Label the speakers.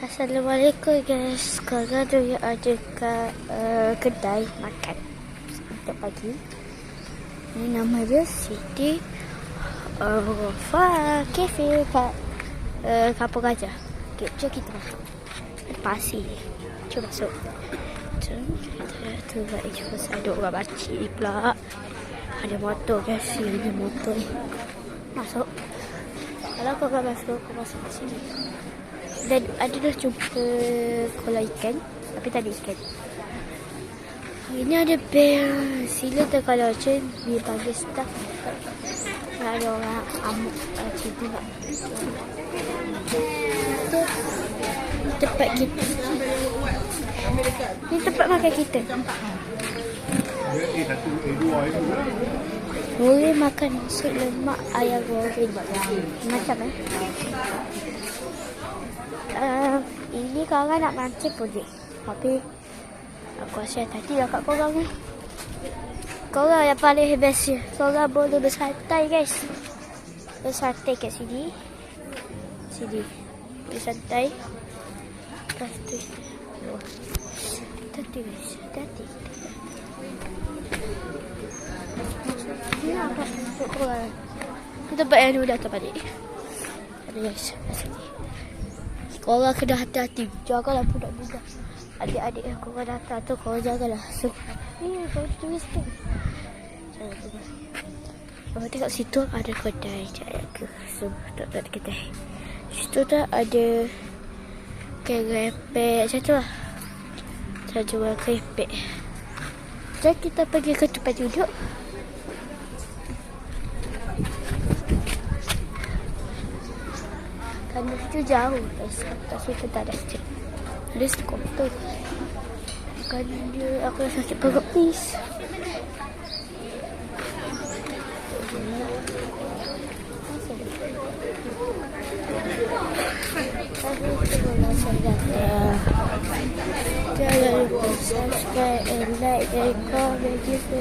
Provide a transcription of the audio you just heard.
Speaker 1: Assalamualaikum guys. Sekarang tu ada kat uh, kedai makan untuk pagi. Ini nama dia Siti uh, Fa Cafe kat uh, Gajah. Okay, jom kita masuk. Ada pasir. Jom masuk. Jom kita tu buat ekspos ada orang bacik pula. Ada motor guys. Ini motor. Masuk. Kalau kau masuk, kau masuk sini. Dan ada dah jumpa kolam ikan Tapi tak ada ikan. Ini ada bel Sila tu kalau macam Dia panggil staff. Kalau ada orang amuk Macam tu tak Tempat kita. Ni tempat makan kita. Boleh makan sup lemak ayam goreng. Macam eh? ini korang nak mancing boleh. Tapi aku rasa tadi lah kat korang ni. Korang yang paling best je. Korang boleh bersantai guys. Bersantai kat sini. Sini. Bersantai. Lepas tu. Tadi guys. Korang. Itu tempat yang dulu datang balik. Ada guys. Kat sini. Korang kena hati-hati. Jagalah budak-budak. Adik-adik yang korang datang tu korang jagalah. So, ni kau tulis tu. Kalau tengok situ ada kedai cak ke. So, tak tak kedai. Situ tu ada kerepek macam tu lah. Saya jual kerepek. Jom kita pergi ke tempat duduk. Kerana itu jauh guys. Tak situ tak ada stick. Ada skuter. Kerana dia aku dah sakit perut lupa subscribe and like and comment. Give me